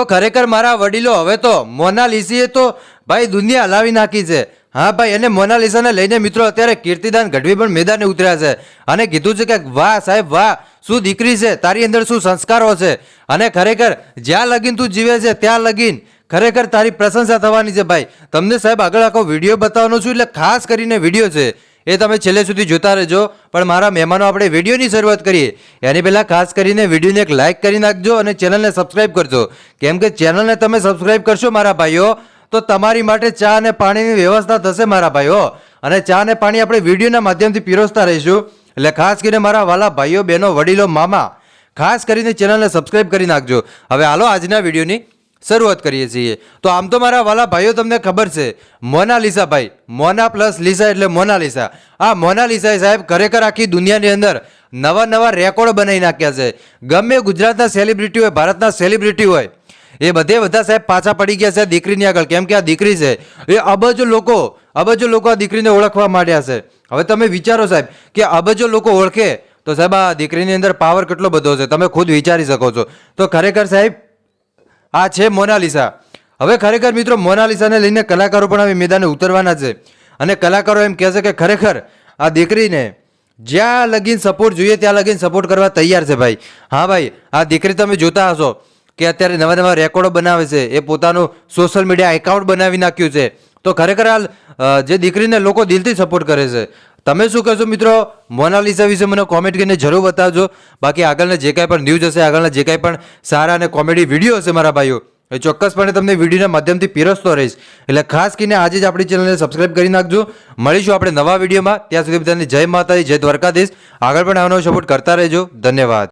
તો ખરેખર મારા વડીલો હવે તો મોનાલિસીએ તો ભાઈ દુનિયા હલાવી નાખી છે. હા ભાઈ, અને મોનાલિસાને લઈને મિત્રો અત્યારે કીર્તિદાન ગઢવી પણ મેદાને ઉતર્યા છે. અને કીધું છે કે, વાહ સાહેબ, વાહ, શું દીકરી છે? તારી અંદર શું સંસ્કારો છે? અને ખરેખર જ્યાં લગીન તું જીવે છે, ત્યાં લગીન ખરેખર તારી પ્રશંસા થવાની છે ભાઈ. તમને સાહેબ આગળ આખો વીડિયો બતાવવાનો છું, એટલે ખાસ કરીને વીડિયો છે. એ તમે છેલ્લે સુધી જોતા રહેજો. પણ મારા મહેમાનો, આપણે વિડીયોની શરૂઆત કરીએ. એની પહેલાં ખાસ કરીને વિડીયોને એક લાઇક કરી નાખજો અને ચેનલને સબસ્ક્રાઇબ કરજો. કેમ કે ચેનલને તમે સબસ્ક્રાઇબ કરશો મારા ભાઈઓ, તો તમારી માટે ચા અને પાણીની વ્યવસ્થા થશે મારા ભાઈઓ. અને ચા અને પાણી આપણે વિડીયોના માધ્યમથી પીરસતા રહીશું. એટલે ખાસ કરીને મારા વાલા ભાઈઓ, બહેનો, વડીલો, મામા, ખાસ કરીને ચેનલને સબસ્ક્રાઇબ કરી નાખજો. હવે હાલો આજના વિડીયોની શરૂઆત કરીએ છીએ. તો આમ તો મારા વાલા ભાઈઓ તમને ખબર છે મોનાલિસા ભાઈ મોના પ્લસ લીસા એટલે મોનાલિસા. આ મોનાલિસાએ સાહેબ ખરેખર આખી દુનિયાની અંદર નવા નવા રેકોર્ડ બનાવી નાખ્યા છે. ગમે ગુજરાતના સેલિબ્રિટી હોય, ભારતના સેલિબ્રિટી હોય, એ બધે બધા સાહેબ પાછા પડી ગયા છે દીકરીની આગળ. કેમ કે આ દીકરી છે, એ અબજો લોકો અબજો લોકો આ દીકરીને ઓળખવા માંડ્યા છે. હવે તમે વિચારો સાહેબ કે અબજો લોકો ઓળખે, તો સાહેબ આ દીકરીની અંદર પાવર કેટલો બધો છે? તમે ખુદ વિચારી શકો છો. તો ખરેખર સાહેબ આ છે મોનાલિસા. હવે ખરેખર મિત્રો, મોનાલિસાને લઈને કલાકારો પણ હવે મેદાને ઉતરવાના છે. અને કલાકારો એમ કહે છે કે ખરેખર આ દીકરીને જ્યાં લગીન સપોર્ટ જોઈએ, ત્યાં લગીન સપોર્ટ કરવા તૈયાર છે ભાઈ. હા ભાઈ, આ દીકરી તમે જોતા હશો કે અત્યારે નવા નવા રેકોર્ડો બનાવે છે. એ પોતાનું સોશિયલ મીડિયા એકાઉન્ટ બનાવી નાખ્યું છે. તો ખરેખર આ જે દીકરીને લોકો દિલથી સપોર્ટ કરે છે. તમે શું કહેશો મિત્રો? મોનાલિસા વિશે મને કોમેન્ટ કરીને જરૂર બતાવજો. બાકી આગળના જે કાંઈ પણ ન્યૂઝ હશે, આગળના જે કાંઈ પણ સારા અને કોમેડી વીડિયો હશે મારા ભાઈઓ, એ ચોક્કસપણે તમને વિડીયોના માધ્યમથી પીરસતો રહીશ. એટલે ખાસ કરીને આજે જ આપણી ચેનલને સબસ્ક્રાઇબ કરી નાખજો. મળીશું આપણે નવા વિડીયોમાં ત્યાં સુધી બધાને જય માતાજી, જય દ્વારકાધીશ. આગળ પણ આવનો સપોર્ટ કરતા રહેજો. ધન્યવાદ.